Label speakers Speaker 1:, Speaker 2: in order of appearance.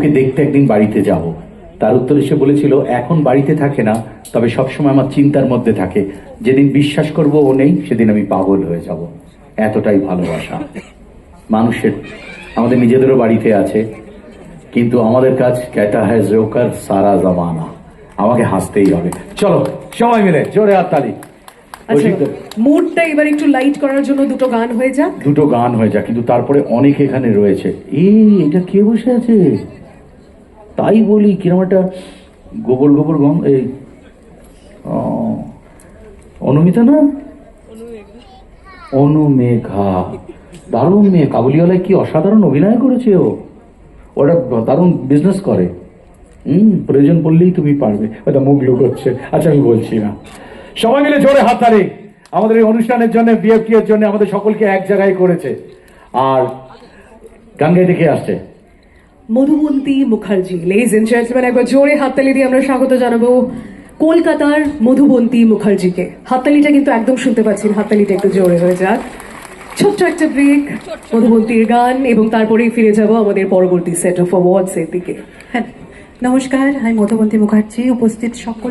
Speaker 1: ওকে দেখতে একদিন বাড়িতে যাব। তার উত্তরে সে বলেছিল এখন বাড়িতে থাকে না তবে সবসময় আমার চিন্তার মধ্যে থাকে। যেদিন বিশ্বাস করব ও নেই সেদিন আমি পাগল হয়ে যাব। এতটাই ভালোবাসা। মানুষের আমাদের নিজেদেরও বাড়িতে আছে। কিন্তু আমাদের কাজ ক্যাটা হ্যাজ রোকার সারা জামানা। আমাকে হাসতেই হবে। চলো সময় মিলে জোরে হাততালি
Speaker 2: আচ্ছা মুডটা এবার একটু লাইট করার জন্য দুটো গান হয়ে যাক।
Speaker 1: দুটো গান হয়ে যায় কিন্তু তারপরে অনেক এখানে রয়েছে। এই এটা কে বসে আছে? তাই বলি, কিরম একটা গোবর গোবর গম, এই অনুমিতা না? অনুমেঘা। দারুণ মেয়ে, কাবুলিওয়ালায় কি অসাধারণ অভিনয় করেছে ও? ওটা দারুণ বিজনেস করে। হুম, প্রয়োজন পড়লেই তুমি পারবে। ওটা মুখ লুকোচ্ছে। আচ্ছা আমি বলছি না। সবাই মিলে জোরে হাত তালি আমাদের এই অনুষ্ঠানের জন্য বিএফটি এর জন্য আমাদের সকলকে এক জায়গায় করেছে। আর গান কে আসছে।
Speaker 2: Madhubanti Mukherjee. Ladies and gentleman একবার জোরে হাততালি দিয়ে আমরা স্বাগত জানাব কলকাতার মধুবন্তী মুখার্জিকে। হাততালিটা কিন্তু একদম শুনতে পাচ্ছেন, হাততালিটা একটু জোরে হয়ে যাক। ছোট্ট একটা ব্রেক মধুবন্তীর গান, এবং তারপরেই ফিরে যাব আমাদের পরবর্তী সেট অফ অ্যাওয়ার্ডস এর দিকে।
Speaker 3: হ্যাঁ নমস্কার, আমি মধুবন্তী মুখার্জি, উপস্থিত সকল